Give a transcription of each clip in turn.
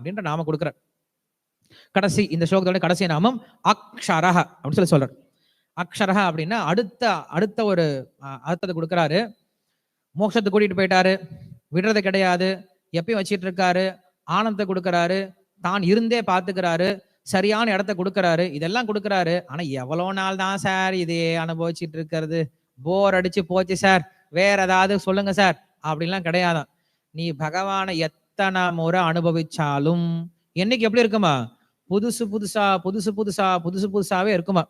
அப்படின்ற நாம கொடுக்குறார். கடைசி இந்த ஸ்லோகத்தோட கடைசி நாமம் அக்ஷரஹ அப்படின்னு சொல்லி சொல்றார். அக்ஷரஹ அப்படின்னா அடுத்த அடுத்த ஒரு அஹ், அர்த்தத்தை கொடுக்குறாரு. மோட்சத்தை கூட்டிட்டு போயிட்டாரு. விடுறது கிடையாது. எப்பயும் வச்சிட்டு இருக்காரு. ஆனந்தத்தை கொடுக்குறாரு. தான் இருந்தே பாத்துக்கிறாரு சரியான இடத்த கொடுக்குறாரு. இதெல்லாம் கொடுக்குறாரு. ஆனா எவ்வளவு நாள் தான் சார் இதையே அனுபவிச்சுட்டு இருக்கிறது? போர் அடிச்சு போச்சு சார். வேற ஏதாவது சொல்லுங்க சார். அப்படின்லாம் கிடையாதான். நீ பகவானை எத்தனை முறை அனுபவிச்சாலும் என்னைக்கு எப்படி இருக்குமா? புதுசு புதுசா புதுசு புதுசா புதுசு புதுசாவே இருக்குமா?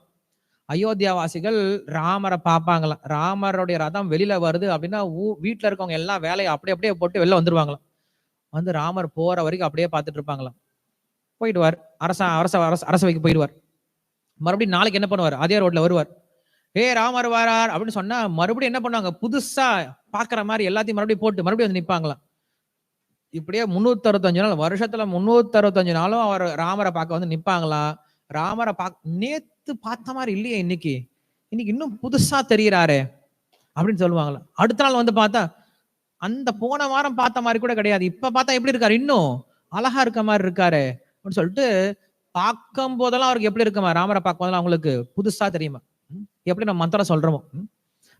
அயோத்தியாவாசிகள் ராமரை பார்ப்பாங்களாம். ராமருடைய ரதம் வெளியில வருது அப்படின்னா ஊ- வீட்டில் இருக்கவங்க எல்லாம் வேலையை அப்படியே அப்படியே போட்டு வெளில வந்துருவாங்களாம். வந்து ராமர் போற வரைக்கும் அப்படியே பார்த்துட்டு இருப்பாங்களாம். போயிடுவார். அரச அரச அரச அரசவைக்கு போயிடுவார். மறுபடியும் நாளைக்கு என்ன பண்ணுவார்? அதே ரோட்ல வருவார். ஏ ராமர் வரார் அப்படின்னு சொன்னா மறுபடியும் என்ன பண்ணுவாங்க? புதுசா பாக்குற மாதிரி எல்லாத்தையும் மறுபடியும் போட்டு மறுபடியும் வந்து நிற்பாங்களாம் இப்படியே முன்னூத்தி அறுபத்தஞ்சு நாள் வருஷத்துல முன்னூத்தி அறுபத்தஞ்சு நாளும் அவர் ராமரை பார்க்க வந்து நிப்பாங்களா? ராமரை பார்க்க நேத்து பார்த்த மாதிரி இல்லையே இன்னைக்கு. இன்னைக்கு இன்னும் புதுசா தெரிகிறாரே அப்படின்னு சொல்லுவாங்களா. அடுத்த நாள் வந்து பார்த்தா அந்த போன வாரம் பார்த்த மாதிரி கூட கிடையாது. இப்ப பார்த்தா எப்படி இருக்காரு? இன்னும் அழகா இருக்க மாதிரி இருக்காரு அப்படின்னு சொல்லிட்டு பார்க்கும் போதெல்லாம் அவருக்கு எப்படி இருக்குமா? ராமரை பார்க்கும் போதெல்லாம் அவங்களுக்கு புதுசா தெரியுமா? எப்படி நம்ம மந்திரம் சொல்றோமோ?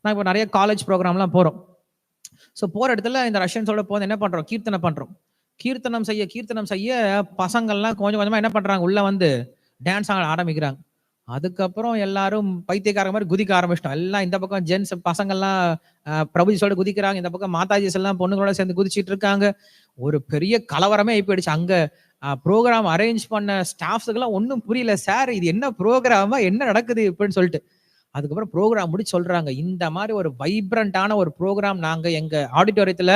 நான் இப்போ நிறைய காலேஜ் ப்ரோக்ராம்லாம் போறோம். ஸோ போகிற இடத்துல இந்த ரஷ்யன்ஸோட போது என்ன பண்ணுறோம் கீர்த்தனை பண்ணுறோம் கீர்த்தனம் செய்ய கீர்த்தனம் செய்ய பசங்கள்லாம் கொஞ்சம் கொஞ்சமாக என்ன பண்ணுறாங்க உள்ளே வந்து டான்ஸ் ஆட ஆரம்பிக்கிறாங்க. அதுக்கப்புறம் எல்லாரும் பைத்தியக்கார மாதிரி குதிக்க ஆரம்பிச்சிட்டோம். எல்லாம் இந்த பக்கம் ஜென்ஸ் பசங்கள்லாம் பிரபுஜிஸோட குதிக்கிறாங்க. இந்த பக்கம் மாதாஜிஸ் எல்லாம் பொண்ணுங்களோட சேர்ந்து குதிச்சிட்டு இருக்காங்க. ஒரு பெரிய கலவரமே போயிடுச்சு அங்கே ப்ரோக்ராம் அரேஞ்ச் பண்ண ஸ்டாஃப்ஸுக்கெல்லாம் ஒன்றும் புரியல. சார் இது என்ன ப்ரோக்ராமா என்ன நடக்குது? இப்படின்னு சொல்லிட்டு. அதுக்கப்புறம் ப்ரோக்ராம் முடிச்சு சொல்றாங்க. இந்த மாதிரி ஒரு வைப்ரண்டான ஒரு ப்ரோக்ராம் நாங்க எங்க ஆடிட்டோரியத்துல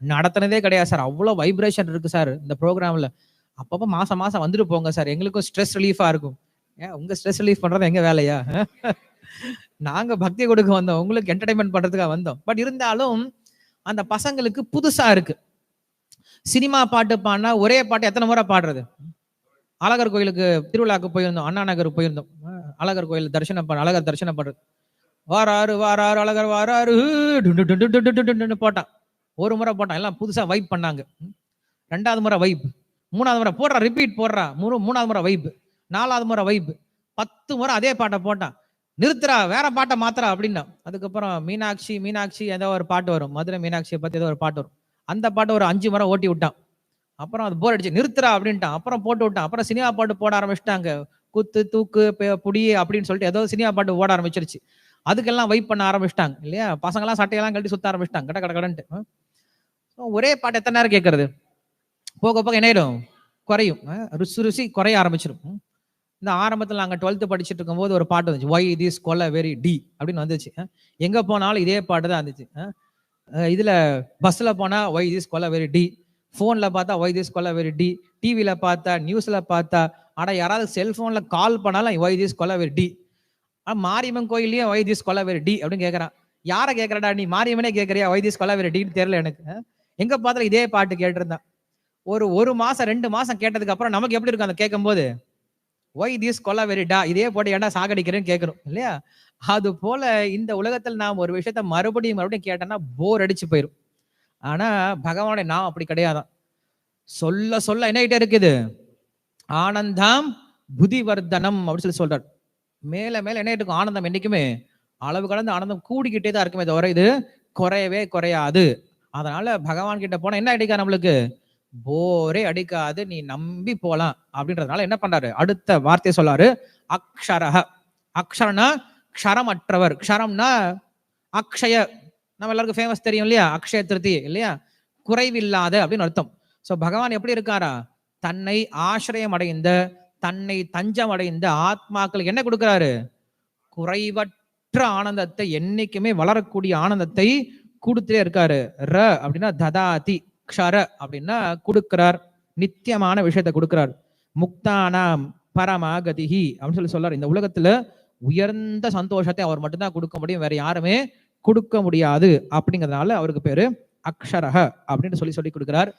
நடத்தினதே கிடையாது சார். அவ்வளோ வைப்ரேஷன் இருக்கு சார் இந்த ப்ரோக்ராம்ல அப்பப்போ மாசம் மாசம் வந்துட்டு போங்க சார். எங்களுக்கும் ஸ்ட்ரெஸ் ரிலீஃபா இருக்கும். ஏன் உங்க ஸ்ட்ரெஸ் ரிலீஃப் பண்றது எங்க வேலையா? நாங்க பக்தி கொடுக்க வந்தோம். உங்களுக்கு என்டர்டைன்மெண்ட் பண்றதுக்காக வந்தோம். பட் இருந்தாலும் அந்த பசங்களுக்கு புதுசா இருக்கு. சினிமா பாட்டு பாடினா ஒரே பாட்டு எத்தனை முறை பாடுறது? அழகர் கோயிலுக்கு திருவிழாக்கு போயிருந்தோம். அண்ணா நகருக்கு போயிருந்தோம். அழகர் கோயில் தரிசனம் பண்ண அழகர் தரிசனம் பண்றது. வாராரு வாராரு அழகர் வாராரு போட்டான். ஒரு முறை போட்டான். எல்லாம் புதுசா வைப் பண்ணாங்க. ரெண்டாவது முறை வைப். மூணாவது முறை போடுறா ரிப்பீட் போடுறா. மூணு மூணாவது முறை வைப். நாலாவது முறை வைப். பத்து முறை அதே பாட்டை போட்டான். நிறுத்துறா வேற பாட்டை மாத்துறா அப்படின்னா. அதுக்கப்புறம் மீனாட்சி மீனாட்சி ஏதோ ஒரு பாட்டு வரும். மதுரை மீனாட்சியை பத்தி ஏதோ ஒரு பாட்டு வரும். அந்த பாட்டை ஒரு அஞ்சு முறை ஓட்டி விட்டான். அப்புறம் அது போர் அடிச்சு நிறுத்துறா அப்படின்ட்டான். அப்புறம் போட்டு விட்டான். அப்புறம் சினிமா பாட்டு போட ஆரம்பிச்சிட்டாங்க. குத்து தூக்கு புடி அப்படின்னு சொல்லிட்டு ஏதோ சினிமா பாட்டு ஓட ஆரம்பிச்சிருச்சு. அதுக்கெல்லாம் வைப் பண்ண ஆரம்பிச்சிட்டாங்க இல்லையா? பசங்கெல்லாம் சட்டையெல்லாம் கட்டி சுத்த ஆரம்பிச்சிட்டாங்க கட கட கடன்ட்டு. ஒரே பாட்டு எத்தனை நேரம் கேட்கறது போக போக என்ன ஆயிடும்? குறையும். ருசி ருசி குறைய ஆரம்பிச்சிடும் இந்த ஆரம்பத்தில் நாங்கள் டுவெல்த்து படிச்சுட்டு இருக்கும்போது ஒரு பாட்டு வந்துச்சு ஒய் திஸ் கொல்ல வெரி டி? அப்படின்னு வந்துச்சு. எங்கே போனாலும் இதே பாட்டு தான் இருந்துச்சு இதில் பஸ்ஸில் போனால் ஒய் திஸ் கொல்ல வெரி டி? ஃபோனில் பார்த்தா ஒய் திஸ் கொல்ல வெரி டி டிவியில் பார்த்தா நியூஸில் பார்த்தா ஆனால் யாராவது செல்ஃபோனில் கால் பண்ணாலும் ஒய் திஸ் கொல்ல வெரி டி. ஆனால் மாரியம்மன் கோயிலையும் ஒய் திஸ் கொல்ல வெரி டி அப்படின்னு கேட்குறான் யாரை கேட்குறடா நீ மாரியம்மனே கேட்குறியா ஒய் திஸ் கொல்ல வெரி டின்னு தெரில எனக்கு. எங்கே பார்த்தாலும் இதே பாட்டு கேட்டிருந்தான். ஒரு ஒரு மாதம் ரெண்டு மாதம் கேட்டதுக்கு அப்புறம் நமக்கு எப்படி இருக்கும் அதை கேட்கும்போது ஒய் திஸ் கொல்ல வெரிடா இதே போட்டு ஏன்டா சாகடிக்கிறேன்னு கேட்குறோம் இல்லையா? அது போல இந்த உலகத்தில் நாம் ஒரு விஷயத்த மறுபடியும் மறுபடியும் கேட்டோம்னா போர் அடிச்சு போயிடும் ஆனா பகவானுடைய நாம் அப்படி கிடையாதான் சொல்ல சொல்ல என்ன ஆயிட்டே இருக்குது? ஆனந்தம் புதிவர்தனம் அப்படின்னு சொல்லி சொல்றார். மேல மேல என்ன இருக்கும்? ஆனந்தம் என்னைக்குமே? அளவு கடந்த ஆனந்தம் கூடிக்கிட்டே தான் இருக்குமே தவிர இது குறையவே குறையாது. அதனால பகவான் கிட்ட போனா என்ன அடிக்கா நம்மளுக்கு? போரே அடிக்காது நீ நம்பி போலாம். அப்படின்றதுனால என்ன பண்றாரு? அடுத்த வார்த்தையை சொல்லாரு. அக்ஷரக அக்ஷரனா க்ஷரமற்றவர். க்ஷரம்னா அக்ஷய நம்ம எல்லாருக்கும் ஃபேமஸ் தெரியும் இல்லையா? அக்ஷய திருத்தி இல்லையா? குறைவில்லாத அப்படின்னு அர்த்தம். ஸோ பகவான் எப்படி இருக்காரா? தன்னை ஆசிரியம் அடைந்த தன்னை தஞ்சம் அடைந்த ஆத்மாக்களுக்கு என்ன கொடுக்கிறாரு? குறைவற்ற ஆனந்தத்தை என்னைக்குமே வளரக்கூடிய ஆனந்தத்தை கொடுத்துட்டே இருக்காரு. ர அப்படின்னா ததாதி க்ஷர அப்படின்னா கொடுக்கிறார். நித்தியமான விஷயத்தை கொடுக்கிறார். முக்தானாம் பரமாகதிகி அப்படின்னு சொல்லி சொல்றாரு. இந்த உலகத்துல உயர்ந்த சந்தோஷத்தை அவர் மட்டும்தான் கொடுக்க முடியும். வேற யாருமே கொடுக்க முடியாது அப்படிங்கிறதுனால அவருக்கு பேரு அக்ஷரஹ அப்படின்னு சொல்லி சொல்லி கொடுக்கிறார்.